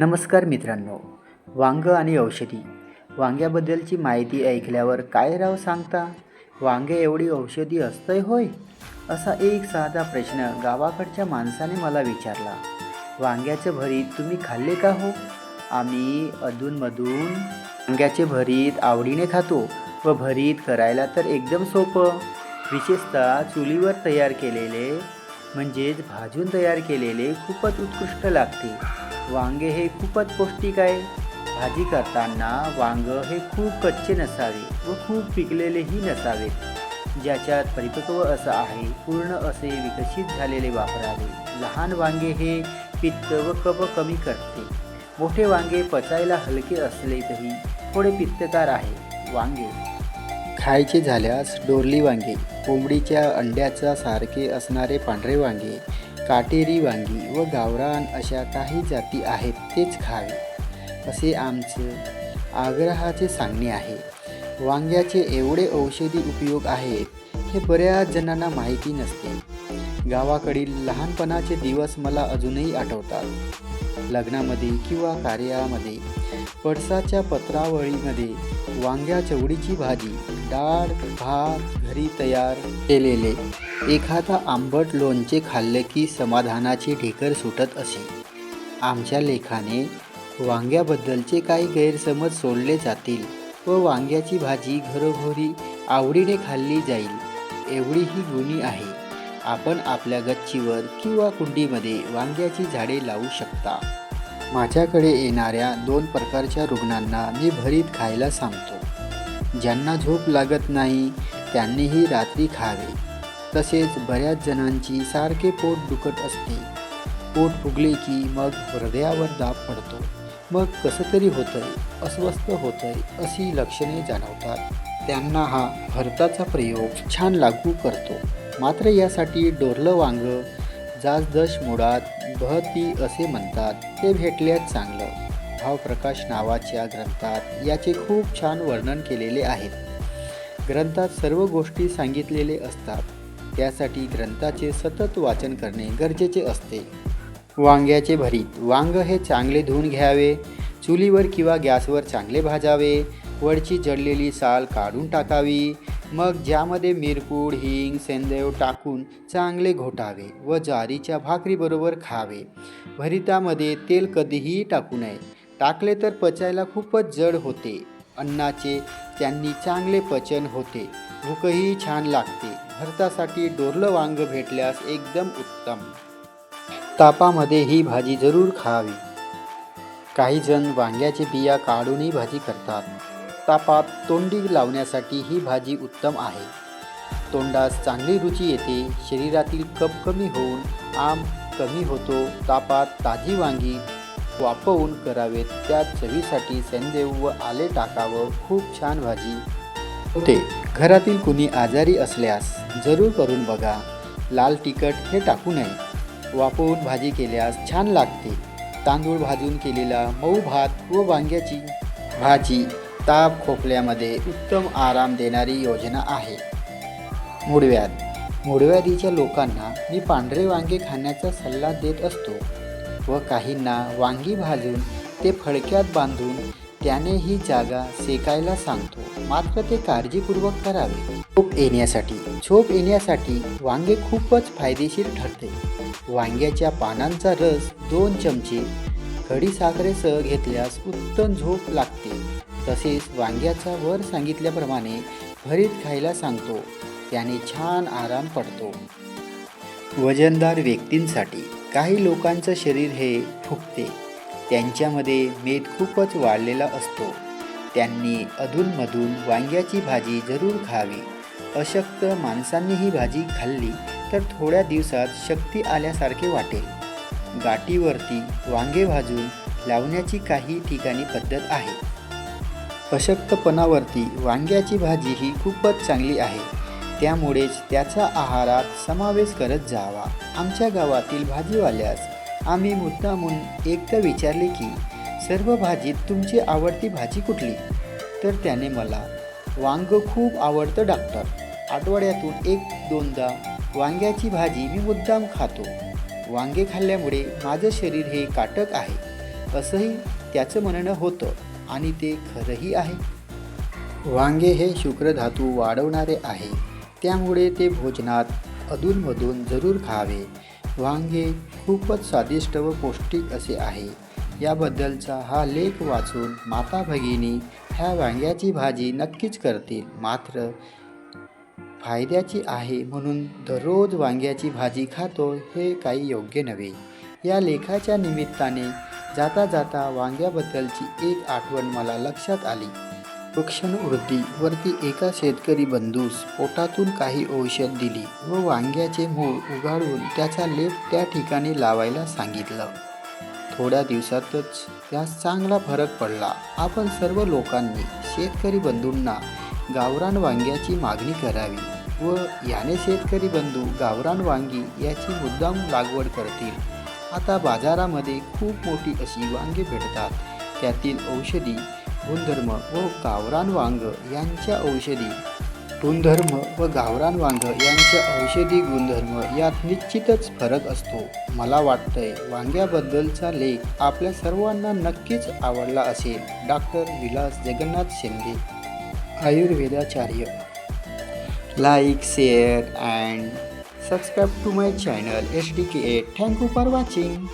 नमस्कार मित्रांनो वांग आणि औषधी वांग्याबद्दलची माहिती ऐकल्यावर काय राव सांगता वांगे एवढी औषधी असतंय होय असा एक साधा प्रश्न गावाकडच्या माणसाने मला विचारला वांग्याचं भरीत तुम्ही खाल्ले का हो आम्ही अधूनमधून वांग्याचे भरीत आवडीने खातो व भरीत करायला तर एकदम सोपं विशेषतः चुलीवर तयार केलेले म्हणजेच भाजून तयार केलेले खूपच उत्कृष्ट लागते वांगे हे खूपच पौष्टिक आहे भाजी करताना वांग हे खूप कच्चे नसावे व खूप पिकलेलेही नसावे ज्याच्यात परिपक्व असं आहे पूर्ण असे विकसित झालेले वापरावे लहान वांगे हे पित्त व कप कमी करते मोठे वांगे पचायला हलके असले तरी थोडे पित्तकार आहे वांगे खायचे झाल्यास डोरली वांगे कोंबडीच्या अंड्याचा सारखे असणारे पांढरे वांगे काटेरी वांगी व गावरान अशा काही जाती आहेत तेच खावे असे आमचे आग्रहाचे सांगणे आहे वांग्याचे एवढे औषधी उपयोग आहेत हे बऱ्याच जणांना माहिती नसते गावाकडील लहानपणाचे दिवस मला अजूनही आठवतात लग्नामध्ये किंवा कार्यामध्ये पडसाच्या पत्रावळीमध्ये वांग्या चवडीची भाजी डाळ भात घरी तयार केलेले एखादा आंबट लोणचे खाल्ले की समाधानाचे ढेकर सुटत असे आमच्या लेखाने वांग्याबद्दलचे काही गैरसमज सोडले जातील व वांग्याची भाजी घरोघरी आवडीने खाल्ली जाईल एवढी ही गुणी आहे आपण आपल्या गच्चीवर किंवा कुंडीमध्ये वांग्याची झाडे लावू शकता माझ्याकडे येणाऱ्या दोन प्रकारच्या रुग्णांना मी भरीत खायला सांगतो ज्यांना झोप लागत नाही त्यांनीही रात्री खावे तसेच बऱ्याच जणांची सारखे पोट दुखत असते पोट फुगले की मग हृदयावर दाब पडतो मग कसं तरी होतंय अस्वस्थ होतंय अशी लक्षणे जाणवतात त्यांना हा भरताचा प्रयोग छान लागू करतो मात्र यासाठी डोरलं वांगं जासदश मुळात बहती असे म्हणतात ते भेटल्यास चांगलं भावप्रकाश नावाच्या ग्रंथात याचे खूप छान वर्णन केलेले आहे ग्रंथात सर्व गोष्टी सांगितलेले असतात त्यासाठी ग्रंथाचे सतत वाचन करणे गरजेचे असते वांग्याचे भरीत वांग हे चांगले धुवून घ्यावे चुलीवर किंवा गॅसवर चांगले भाजावे वरची जडलेली साल काढून टाकावी मग ज्यामध्ये मिरपूड हिंग सेंदेव टाकून चांगले घोटावे व ज्वारीच्या भाकरीबरोबर खावे भरितामध्ये तेल कधीही टाकू नये टाकले तर पचायला खूपच जड होते अन्नाचे त्यांनी चांगले पचन होते भूकही छान लागते भरतासाठी डोरलं वांग भेटल्यास एकदम उत्तम तापामध्ये ही भाजी जरूर खावी काहीजण वांग्याचे बिया काढूनही भाजी करतात तापात तोंडी लावण्यासाठी ही भाजी उत्तम आहे तोंडास चांगली रुची येते शरीरातील कप कमी होऊन आम कमी होतो तापात ताजी वांगी वापवून करावेत त्या चवीसाठी सेंदेव व आले टाकावं खूप छान भाजी होते घरातील कुणी आजारी असल्यास जरूर करून बघा लाल तिखट हे टाकू नये वापवून भाजी केल्यास छान लागते तांदूळ भाजून केलेला मऊ भात व वांग्याची भाजी ताप खोकल्यामध्ये उत्तम आराम देणारी योजना आहे मूळव्याध मुडव्यादीच्या लोकांना मी पांढरे वांगे खाण्याचा सल्ला देत असतो व काहींना वांगी भाजून ते फडक्यात बांधून त्याने ही जागा सेकायला सांगतो मात्र ते काळजीपूर्वक करावे झोप येण्यासाठी झोप येण्यासाठी वांगे खूपच फायदेशीर ठरते वांग्याच्या पानांचा रस दोन चमचे कढी साखरेसह घेतल्यास उत्तम झोप लागते तसेच वांग्याचा वर सांगितल्याप्रमाणे भरीत खायला सांगतो त्याने छान आराम पडतो वजनदार व्यक्तींसाठी काही लोकांचं शरीर हे फुगते त्यांच्यामध्ये मेद खूपच वाढलेला असतो त्यांनी अधूनमधून वांग्याची भाजी जरूर खावी अशक्त माणसांनी ही भाजी खाल्ली तर थोड्या दिवसात शक्ती आल्यासारखे वाटेल गाठीवरती वांगे भाजून लावण्याची काही ठिकाणी पद्धत आहे अशक्तपणावरती वांग्याची भाजी ही खूपच चांगली आहे त्यामुळेच त्याचा आहारात समावेश करत जावा आमच्या गावातील भाजीवाल्यास आम्ही मुद्दामून एकदा विचारले की सर्व भाजीत तुमची आवडती भाजी कुठली तर त्याने मला वांग खूप आवडतं डॉक्टर आठवड्यातून एक दोनदा वांग्याची भाजी मी मुद्दाम खातो वांगे खाल्ल्यामुळे माझं शरीर हे काटक आहे असंही त्याचं म्हणणं होतं आणि ते खरंही आहे वांगे हे शुक्रधातू वाढवणारे आहे त्यामुळे ते भोजनात अधूनमधून जरूर खावे वांगे खूपच स्वादिष्ट व पौष्टिक असे आहे याबद्दलचा हा लेख वाचून माता भगिनी ह्या वांग्याची भाजी नक्कीच करतील मात्र फायद्याची आहे म्हणून दररोज वांग्याची भाजी खातो हे काही योग्य नव्हे या लेखाच्या निमित्ताने जाता जाता वांग्याबद्दलची एक आठवण मला लक्षात आली वृक्षणवृत्ती वरती एका शेतकरी बंधूस पोटातून काही औषध दिली व वांग्याचे मूळ उगाळून त्याचा लेप त्या ठिकाणी लावायला सांगितलं थोड्या दिवसातच त्यास चांगला फरक पडला आपण सर्व लोकांनी शेतकरी बंधूंना गावरान वांग्याची मागणी करावी व याने शेतकरी बंधू गावरान वांगी याची मुद्दाम लागवड करतील आता बाजारामध्ये खूप मोठी अशी वांगे भेटतात त्यातील औषधी गुणधर्म व गावरान वांग यांच्या औषधी गुणधर्म व गावरान वांग यांच्या औषधी गुणधर्म यात निश्चितच फरक असतो मला वाटतंय वांग्याबद्दलचा लेख आपल्या सर्वांना नक्कीच आवडला असेल doctor Vilas Jagannath Shinde आयुर्वेदाचार्य like share and Subscribe to my channel SDKA. Thank you for watching.